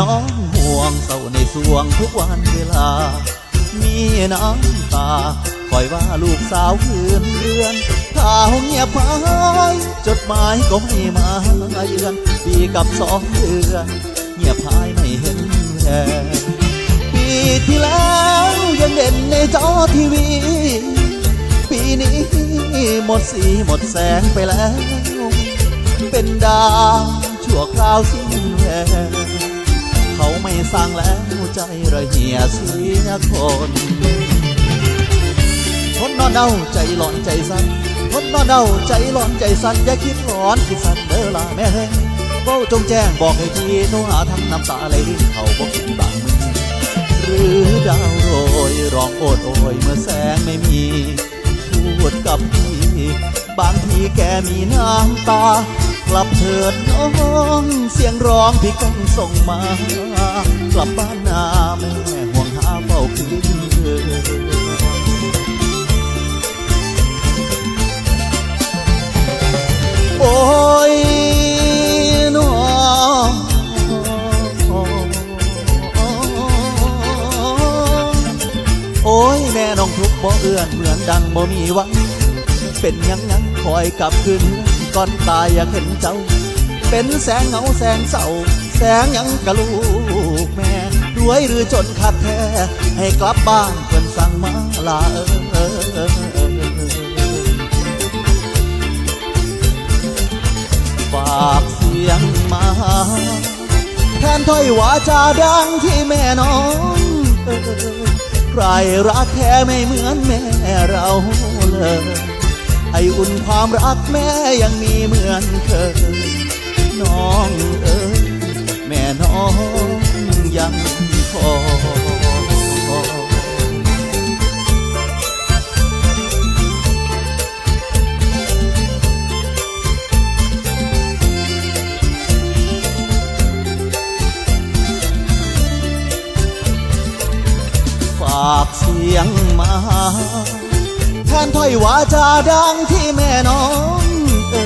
น้องห่วงเศร้าในสวงทุกวันเวลา มีน้ำตาคอยว่าลูกสาวคืนเรือนถ้าหงเงียบหายจดหมายก็ไม่มาเยือน ปีกับสองเดือน เงียบหายไม่เห็นแววปีที่แล้วยังเด่นในจอทีวี ปีนี้หมดสีหมดแสงไปแล้ว เป็นดาวชั่วคราวสิ้นแววเขาไม่ สร้างแล้วใจระเหียเสียคนทนนอนเดาใจหลอนใจสั่นทนนอนเดาใจหลอนใจสั่นอย่าคิดหลอนคิดสั่นเด้อล่ะแม่เฮ้ยเว้าจงแจ้งบอกให้ทีโนหาทั้งน้ำตาไหลรินเขาบอกคิดบางมือหรือดาวโรยร้องโอดโอยเมื่อแสงไม่มีพูดกับพี่บางทีแกมีน้ำตา ลับเถิดน้องเสียงร้องพี่ก้องส่งมา กลับบ้านนาแม่ห่วงหาเฝ้าคืนโอ้ยน้องโอ้ยแม่น้องทุกบ่เอื้อนเหมือนดังบ่มีหวัง เป็นยังยังคอยกลับคืน ก่อนตายอยากเห็นเจ้า เป็นแสงเหงาแสงเศร้า แสงยังกะลูกแม่รวยหรือจนขาดแท้ ให้กลับบ้านเพิ่นสั่งมาลาเออฝากเสียงมาแทนถ้อยวาจาดังที่แม่น้องใครรักแท้ไม่เหมือนแม่เราเลย ไออุ่นความรักแม่ยังมีเหมือนเคยน้องเอ๋ยแม่น้องยังคอยฝากเสียงมา ทนถ้อยวาจาดังที่แม่น้องเอ่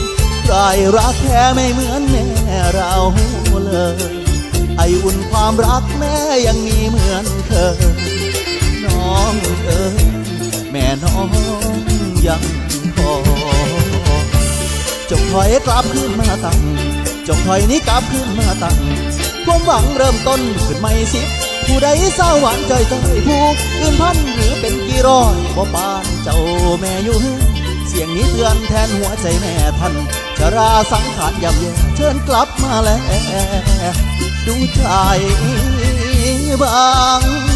ยใครรักแท้ไม่เหมือนแม่เราเลย ไออุ่นความรักแม่ยังมีเหมือนเคยน้องเอ๋ยแม่น้องยังคอจงถอยกลับขึ้นมาตั้งจงถอยนี้กลับขึ้นมาตั้งความหวังเริ่มต้นขึ้นไม่สิบ ผู้ใดเศร้าหวานใจใจผู้อื่นพันหรือเป็นกี่ร้อยบ่ปานเจ้าแม่อยู่เสียงนี้เตือนแทนหัวใจแม่ท่านจะราสังขารยำแย่เชิญกลับมาแล้วดูใจบาง